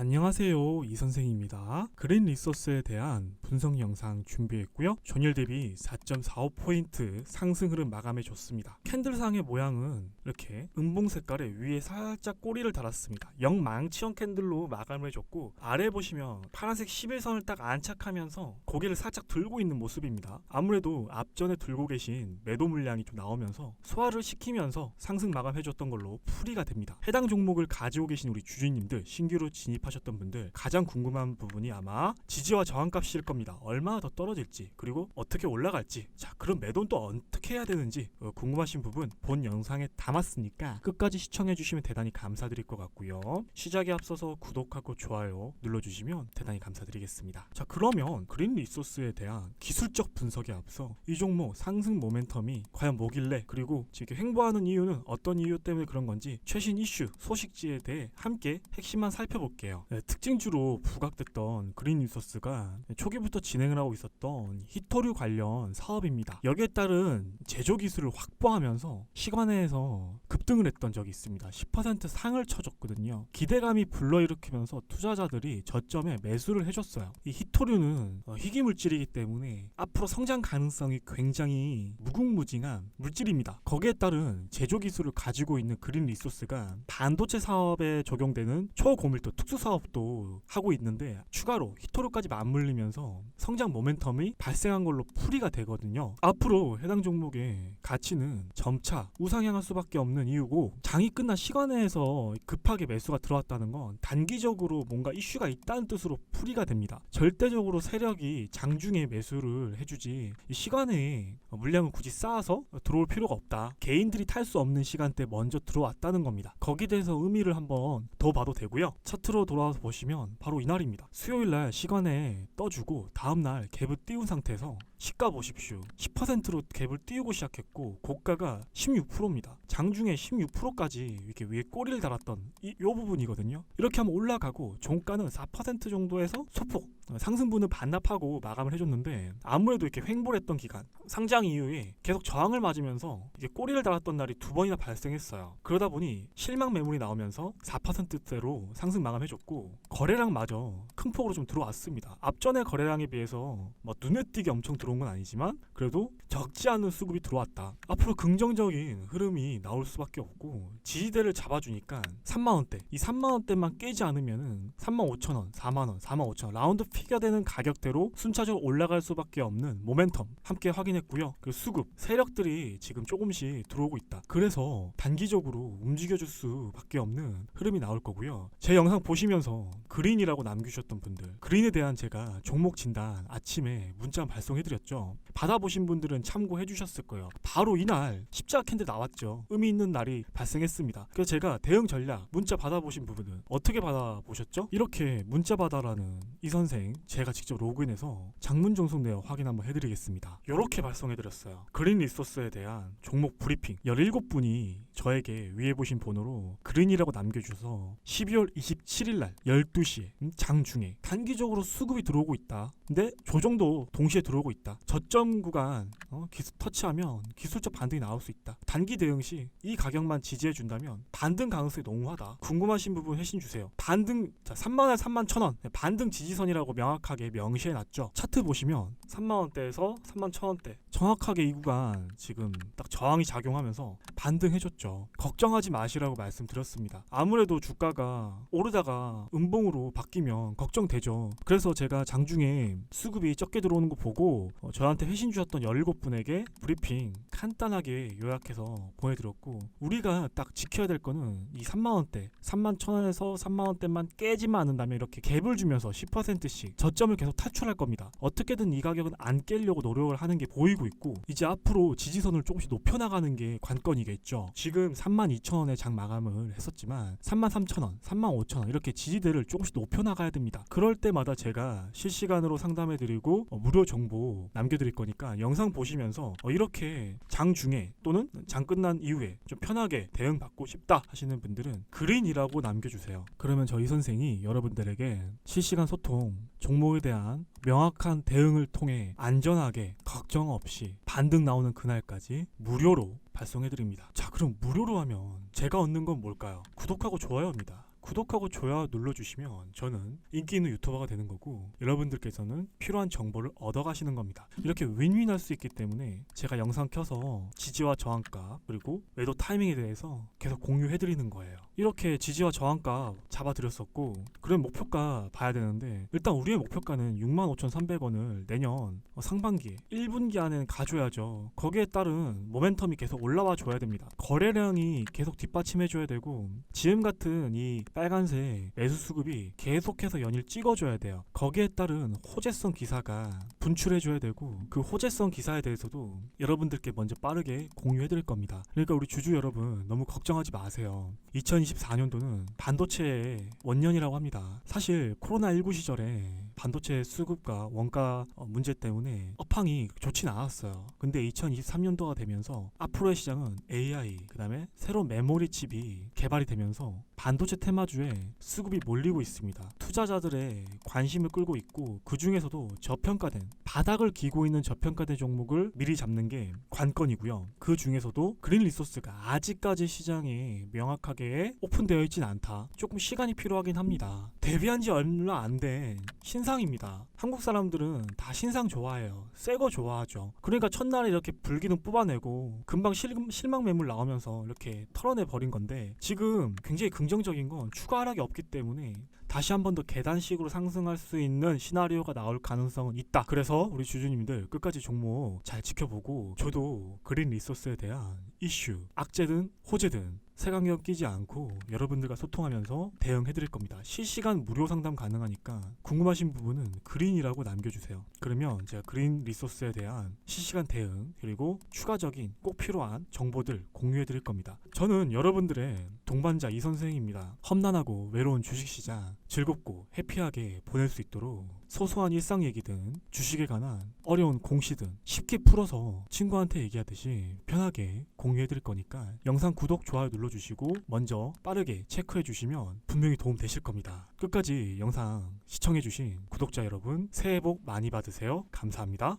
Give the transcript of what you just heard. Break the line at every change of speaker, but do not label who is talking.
안녕하세요 이 선생입니다. 그린 리소스에 대한 분석 영상 준비했고요. 전일 대비 4.45포인트 상승 흐름 마감해 줬습니다. 캔들상의 모양은 이렇게 은봉 색깔에 위에 살짝 꼬리를 달았습니다. 영망치형 캔들로 마감을 해줬고 아래 보시면 파란색 11선을 딱 안착하면서 고개를 살짝 들고 있는 모습입니다. 아무래도 앞전에 들고 계신 매도 물량이 좀 나오면서 소화를 시키면서 상승 마감해 줬던 걸로 풀이가 됩니다. 해당 종목을 가지고 계신 우리 주주님들 신규로 진입 하셨던 분들 가장 궁금한 부분이 아마 지지와 저항값일 겁니다. 얼마나 더 떨어질지 그리고 어떻게 올라갈지 자 그럼 매도는 또 어떻게 해야 되는지 어, 궁금하신 부분 본 영상에 담았으니까 끝까지 시청해 주시면 대단히 감사드릴 것 같고요. 시작에 앞서서 구독하고 좋아요 눌러주시면 대단히 감사드리겠습니다. 자 그러면 그린 리소스에 대한 기술적 분석에 앞서 이 종목 상승 모멘텀이 과연 뭐길래 그리고 지금 횡보하는 이유는 어떤 이유 때문에 그런 건지 최신 이슈 소식지에 대해 함께 핵심만 살펴볼게요. 네, 특징주로 부각됐던 그린 리소스가 초기부터 진행을 하고 있었던 히토류 관련 사업입니다. 여기에 따른 제조 기술을 확보하면서 시간에서 급등을 했던 적이 있습니다. 10% 상을 쳐줬거든요. 기대감이 불러일으키면서 투자자들이 저점에 매수를 해줬어요. 이 히토류는 어, 희귀 물질이기 때문에 앞으로 성장 가능성이 굉장히 무궁무진한 물질입니다. 거기에 따른 제조 기술을 가지고 있는 그린 리소스가 반도체 사업에 적용되는 초고밀도 특수 사업도 하고 있는데 추가로 히토류까지 맞물리면서 성장 모멘텀이 발생한 걸로 풀이가 되거든요. 앞으로 해당 종목의 가치는 점차 우상향할 수밖에 없는 이유고 장이 끝난 시간에서 급하게 매수가 들어왔다는 건 단기적으로 뭔가 이슈가 있다는 뜻으로 풀이가 됩니다. 절대적으로 세력이 장중에 매수를 해주지 이 시간에 물량을 굳이 쌓아서 들어올 필요가 없다. 개인들이 탈 수 없는 시간대 먼저 들어왔다는 겁니다. 거기에 대해서 의미를 한번 더 봐도 되고요. 차트로 돌아 와서 보시면 바로 이날입니다. 수요일 날 시간에 떠주고 다음 날 갭을 띄운 상태에서 시가 보십시오. 10%로 갭을 띄우고 시작했고 고가가 16%입니다. 장중에 16%까지 이렇게 위에 꼬리를 달았던 이, 요 부분이거든요. 이렇게 하면 올라가고 종가는 4% 정도에서 소폭 어, 상승분을 반납하고 마감을 해줬는데 아무래도 이렇게 횡보했던 기간 상장 이후에 계속 저항을 맞으면서 이게 꼬리를 달았던 날이 두 번이나 발생했어요. 그러다 보니 실망 매물이 나오면서 4%대로 상승 마감해줬고 거래량 마저 큰 폭으로 좀 들어왔습니다. 앞전의 거래량에 비해서 뭐 눈에 띄게 엄청 들어 온 건 아니지만 그래도 적지 않은 수급이 들어왔다. 앞으로 긍정적인 흐름이 나올 수밖에 없고 지지대를 잡아주니까 3만 원대 이 3만 원대만 깨지 않으면은 3만 5천 원, 4만 원, 4만 5천 원 라운드 피겨 되는 가격대로 순차적으로 올라갈 수밖에 없는 모멘텀 함께 확인했고요. 그 수급 세력들이 지금 조금씩 들어오고 있다. 그래서 단기적으로 움직여줄 수밖에 없는 흐름이 나올 거고요. 제 영상 보시면서 그린이라고 남기셨던 분들 그린에 대한 제가 종목 진단 아침에 문자 발송해드렸 죠. 받아보신 분들은 참고해 주셨을 거예요. 바로 이날 십자가 캔들 나왔죠. 의미 있는 날이 발생했습니다. 그래서 제가 대응 전략 문자 받아보신 부분은 어떻게 받아보셨죠? 이렇게 문자 받아라는 이 선생 제가 직접 로그인해서 장문 종속 내역 확인 한번 해드리겠습니다. 이렇게 발송해드렸어요. 그린 리소스에 대한 종목 브리핑 17분이 저에게 위에 보신 번호로 그린이라고 남겨주셔서 12월 27일 날 12시에 음, 장중에 단기적으로 수급이 들어오고 있다. 근데 조정도 동시에 들어오고 있다. 저점 구간 어, 기술 터치하면 기술적 반등이 나올 수 있다. 단기 대응 시 이 가격만 지지해 준다면 반등 가능성이 농후하다. 궁금하신 부분 회신 주세요. 반등 자 3만 원, 3만 천 원. 네, 반등 지지선이라고 명확하게 명시해 놨죠. 차트 보시면 3만 원대에서 3만 천 원대. 정확하게 이 구간 지금 딱 저항이 작용하면서 반등해 줬죠. 걱정하지 마시라고 말씀드렸습니다. 아무래도 주가가 오르다가 음봉으로 바뀌면 걱정되죠. 그래서 제가 장중에 수급이 적게 들어오는 거 보고 어, 저한테 회신 주셨던 17분에게 브리핑 간단하게 요약해서 보내드렸고 우리가 딱 지켜야 될 거는 이 3만 원대 3만 천 원에서 3만 원대만 깨지만 않는다면 이렇게 갭을 주면서 10%씩 저점을 계속 탈출할 겁니다. 어떻게든 이 가격은 안 깨려고 노력을 하는 게 보이고 있고 이제 앞으로 지지선을 조금씩 높여나가는 게 관건이겠죠. 지금 3만 2천 원에 장 마감을 했었지만 3만 3천 원 3만 5천 원 이렇게 지지대를 조금씩 높여나가야 됩니다. 그럴 때마다 제가 실시간으로 상담해드리고 어, 무료 정보 남겨드릴 거니까 영상 보시면서 어, 이렇게 장 중에 또는 장 끝난 이후에 좀 편하게 대응받고 싶다 하시는 분들은 그린이라고 남겨주세요. 그러면 저희 선생이 여러분들에게 실시간 소통, 종목에 대한 명확한 대응을 통해 안전하게 걱정 없이 반등 나오는 그날까지 무료로 발송해드립니다. 자, 그럼 무료로 하면 제가 얻는 건 뭘까요? 구독하고 좋아요입니다. 구독하고 좋아요 눌러주시면 저는 인기 있는 유튜버가 되는 거고 여러분들께서는 필요한 정보를 얻어가시는 겁니다. 이렇게 윈윈할 수 있기 때문에 제가 영상 켜서 지지와 저항값 그리고 매도 타이밍에 대해서 계속 공유해드리는 거예요. 이렇게 지지와 저항값 잡아드렸었고 그런 목표가 봐야 되는데 일단 우리의 목표가는 65,300원을 내년 상반기 1분기 안에는 가줘야죠. 거기에 따른 모멘텀이 계속 올라와 줘야 됩니다. 거래량이 계속 뒷받침해 줘야 되고 지금 같은 이 빨간색 매수 수급이 계속해서 연일 찍어줘야 돼요. 거기에 따른 호재성 기사가 분출해 줘야 되고 그 호재성 기사에 대해서도 여러분들께 먼저 빠르게 공유해 드릴 겁니다. 그러니까 우리 주주 여러분 너무 걱정하지 마세요. 2024년도는 반도체의 원년이라고 합니다. 사실 코로나19 시절에 반도체 수급과 원가 어, 문제 때문에 업황이 좋진 않았어요. 근데 2023년도가 되면서 앞으로의 시장은 AI, 그 다음에 새로운 메모리 칩이 개발이 되면서 반도체 테마주에 수급이 몰리고 있습니다. 투자자들의 관심을 끌고 있고 그 중에서도 저평가된 바닥을 기고 있는 저평가된 종목을 미리 잡는 게 관건이고요. 그 중에서도 그린 리소스가 아직까지 시장에 명확하게 오픈되어 있진 않다. 조금 시간이 필요하긴 합니다. 데뷔한 지 얼마 안 된 신상 입니다. 한국 사람들은 다 신상 좋아해요. 새 거 좋아하죠. 그러니까 첫날에 이렇게 불기능 뽑아내고 금방 실, 실망 매물 나오면서 이렇게 털어내 버린 건데 지금 굉장히 긍정적인 건 추가 하락이 없기 때문에 다시 한 번 더 계단식으로 상승할 수 있는 시나리오가 나올 가능성은 있다. 그래서 우리 주주님들 끝까지 종목 잘 지켜보고 저도 그린 리소스에 대한 이슈, 악재든 호재든 색안경 끼지 않고 여러분들과 소통하면서 대응해 드릴 겁니다. 실시간 무료 상담 가능하니까 궁금하신 부분은 그린이라고 남겨주세요. 그러면 제가 그린 리소스에 대한 실시간 대응 그리고 추가적인 꼭 필요한 정보들 공유해 드릴 겁니다. 저는 여러분들의 동반자 이 선생입니다. 험난하고 외로운 주식시장 즐겁고 해피하게 보낼 수 있도록 소소한 일상 얘기든 주식에 관한 어려운 공시든 쉽게 풀어서 친구한테 얘기하듯이 편하게 공유해 드릴 거니까 영상 구독, 좋아요 눌러주시고 먼저 빠르게 체크해 주시면 분명히 도움 되실 겁니다. 끝까지 영상 시청해 주신 구독자 여러분 새해 복 많이 받으세요. 감사합니다.